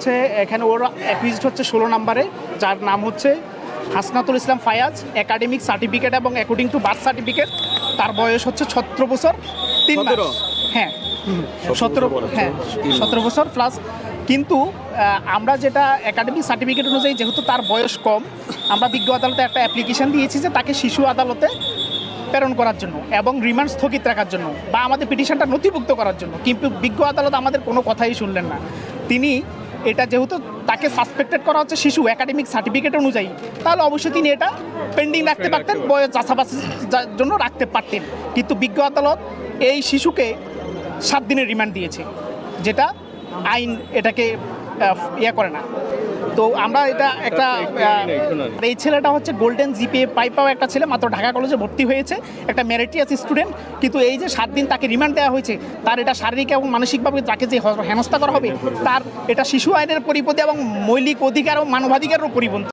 হচ্ছে এখানে ওর অ্যাকুইজড হচ্ছে ষোলো নম্বরে যার নাম হচ্ছে হাসনাতুল ইসলাম ফায়াজ একাডেমিক সার্টিফিকেট এবং অ্যাকর্ডিং টু বার্থ সার্টিফিকেট তার বয়স হচ্ছে সতেরো বছর তিন মাস। হ্যাঁ। সতেরো হ্যাঁ সতেরো বছর প্লাস কিন্তু আমরা যেটা একাডেমিক সার্টিফিকেট অনুযায়ী যেহেতু তার বয়স কম আমরা বিজ্ঞ আদালতে একটা অ্যাপ্লিকেশন দিয়েছি যে তাকে শিশু আদালতে প্রেরণ করার জন্য এবং রিমান্ড স্থগিত রাখার জন্য বা আমাদের পিটিশনটা নথিভুক্ত করার জন্য। কিন্তু বিজ্ঞ আদালত আমাদের কোনো কথাই শুনলেন না। তিনি এটা যেহেতু তাকে সাসপেক্টেড করা হচ্ছে শিশু একাডেমিক সার্টিফিকেট অনুযায়ী তাহলে অবশ্যই তিনি এটা পেন্ডিং রাখতে পারতেন বয়স চাষাবাসের জন্য রাখতে পারতেন। কিন্তু বিজ্ঞ আদালত এই শিশুকে সাত দিনের রিমান্ড দিয়েছে যেটা আইন এটাকে ইয়ে করে না। তো আমরা এটা একটা এই ছেলেটা হচ্ছে গোল্ডেন জিপিএ পাই পাওয়া একটা ছেলে মাত্র ঢাকা কলেজে ভর্তি হয়েছে একটা মেরিটিয়াস স্টুডেন্ট কিন্তু এই যে সাত দিন তাকে রিমান্ড দেওয়া হয়েছে তার এটা শারীরিক এবং মানসিকভাবে তাকে যে হেনস্থা করা হবে তার এটা শিশু আইনের পরিপন্থী এবং মৌলিক অধিকার ও মানবাধিকারও পরিপন্থী।